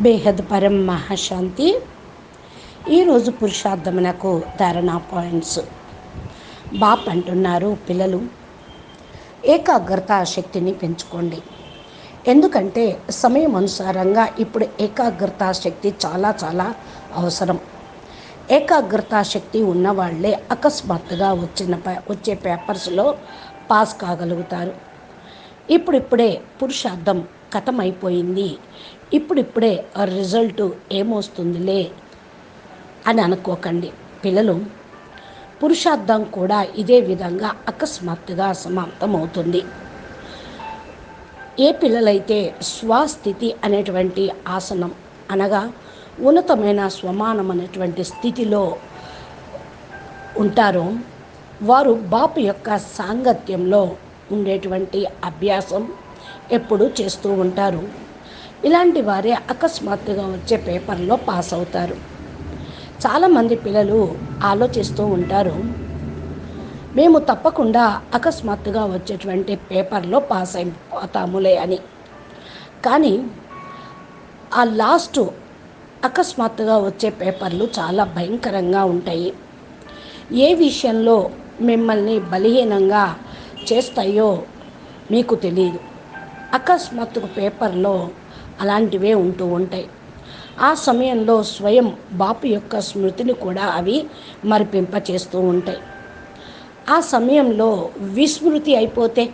బేహద్ పరం మహాశాంతి ఈరోజు పురుషార్థమునకు ధారణ పాయింట్స్. బాప్ అంటున్నారు పిల్లలు ఏకాగ్రత శక్తిని పెంచుకోండి. ఎందుకంటే సమయం అనుసారంగా ఇప్పుడు ఏకాగ్రత శక్తి చాలా చాలా అవసరం. ఏకాగ్రత శక్తి ఉన్నవాళ్ళే అకస్మాత్తుగా వచ్చిన పే- వచ్చే పేపర్స్లో పాస్ కాగలుగుతారు. ఇప్పుడిప్పుడే పురుషార్థం కథమైపోయింది. ఇప్పుడిప్పుడే ఆ రిజల్ట్ ఏమొస్తుందిలే అని అనుకోకండి. పిల్లలు పురుషార్థం కూడా ఇదే విధంగా అకస్మాత్తుగా సమాప్తం అవుతుంది ఏ పిల్లలైతే స్వస్థితి అనేటువంటి ఆసనం అనగా ఉన్నతమైన స్వమానం అనేటువంటి స్థితిలో ఉంటారో వారు బాపు యొక్క సాంగత్యంలో ఉండేటువంటి అభ్యాసం ఎప్పుడూ చేస్తూ ఉంటారు. ఇలాంటి వారే అకస్మాత్తుగా వచ్చే పేపర్లో పాస్ అవుతారు. చాలామంది పిల్లలు ఆలోచిస్తూ ఉంటారు. మేము తప్పకుండా అకస్మాత్తుగా వచ్చేటువంటి పేపర్లో పాస్ అయిపోతాములే అని. కానీ ఆ లాస్ట్ అకస్మాత్తుగా వచ్చే పేపర్లు చాలా భయంకరంగా ఉంటాయి. ఏ విషయంలో మిమ్మల్ని బలహీనంగా చేస్తాయో మీకు తెలియదు అకస్మాత్తుకు పేపర్లో అలాంటివే ఉంటూ ఉంటాయి. ఆ సమయంలో స్వయం బాపు యొక్క స్మృతిని కూడా అవి మరిపింప చేస్తూ ఉంటాయి. ఆ సమయంలో విస్మృతి అయిపోతే?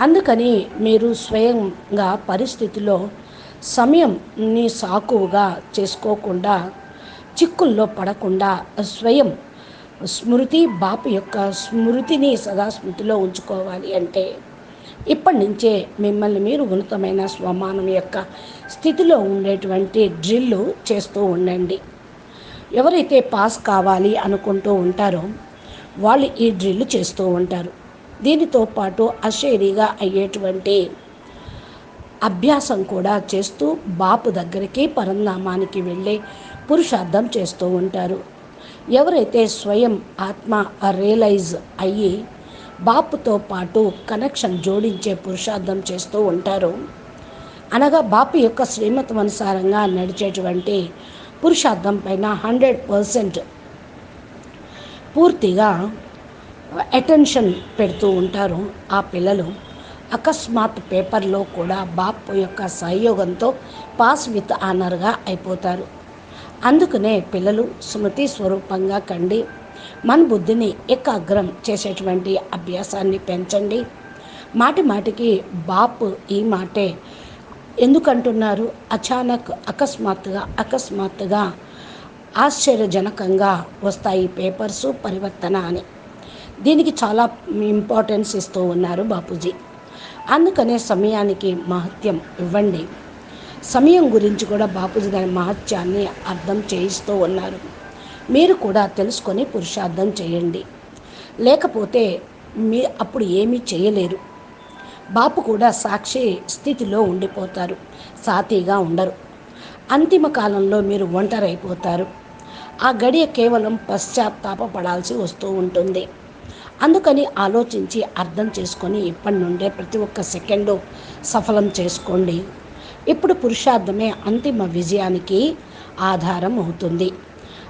అందుకని మీరు స్వయంగా పరిస్థితిలో సమయంని సాకువుగా చేసుకోకుండా చిక్కుల్లో పడకుండా స్వయం స్మృతి బాపు యొక్క స్మృతిని సదా స్మృతిలో ఉంచుకోవాలి అంటే ఇప్పటి నుంచే మిమ్మల్ని మీరు ఉన్నతమైన స్వమానం యొక్క స్థితిలో ఉండేటువంటి డ్రిల్లు చేస్తూ ఉండండి. ఎవరైతే పాస్ కావాలి అనుకుంటూ ఉంటారో వాళ్ళు ఈ డ్రిల్ చేస్తూ ఉంటారు. దీనితో పాటు అశరీగా అయ్యేటువంటి అభ్యాసం కూడా చేస్తూ బాపు దగ్గరికి పరంధామానికి వెళ్ళే పురుషార్థం చేస్తూ ఉంటారు. ఎవరైతే స్వయం ఆత్మ రియలైజ్ అయ్యి బాపుతో పాటు కనెక్షన్ జోడించే పురుషార్థం చేస్తూ ఉంటారు. అనగా బాపు యొక్క శ్రీమతం అనుసారంగా నడిచేటువంటి పురుషార్థం పైన హండ్రెడ్ పర్సెంట్ పూర్తిగా అటెన్షన్ పెడుతూ ఉంటారు ఆ పిల్లలు. అకస్మాత్ పేపర్లో కూడా బాపు యొక్క సహయోగంతో పాస్ విత్ ఆనర్గా అయిపోతారు. అందుకనే పిల్లలు స్మృతి స్వరూపంగా కండి మన బుద్ధిని ఏకాగ్రం చేసేటువంటి అభ్యాసాన్ని పెంచండి. మాటి మాటికి బాపు ఈ మాటే. ఎందుకంటున్నారు? అచానక్ అకస్మాత్తుగా అకస్మాత్తుగా ఆశ్చర్యజనకంగా వస్తాయి పేపర్స్ పరివర్తన అని. దీనికి చాలా ఇంపార్టెన్స్ ఇస్తూ ఉన్నారు బాపూజీ. అందుకనే సమయానికి మహత్యం ఇవ్వండి. సమయం గురించి కూడా బాపూజీ దాని మహత్యాన్ని అర్థం చేయిస్తూ ఉన్నారు. మీరు కూడా తెలుసుకొని పురుషార్థం చేయండి. లేకపోతే మీ అప్పుడు ఏమీ చేయలేరు. బాపు కూడా సాక్షి స్థితిలో ఉండిపోతారు. సాతీగా ఉండరు. అంతిమ కాలంలో మీరు ఒంటరైపోతారు. ఆ గడియ కేవలం పశ్చాత్తాపపడాల్సి వస్తూ ఉంటుంది. అందుకని ఆలోచించి అర్థం చేసుకొని ఇప్పటి నుండే ప్రతి ఒక్క సెకండు సఫలం చేసుకోండి. ఇప్పుడు పురుషార్థమే అంతిమ విజయానికి ఆధారం అవుతుంది.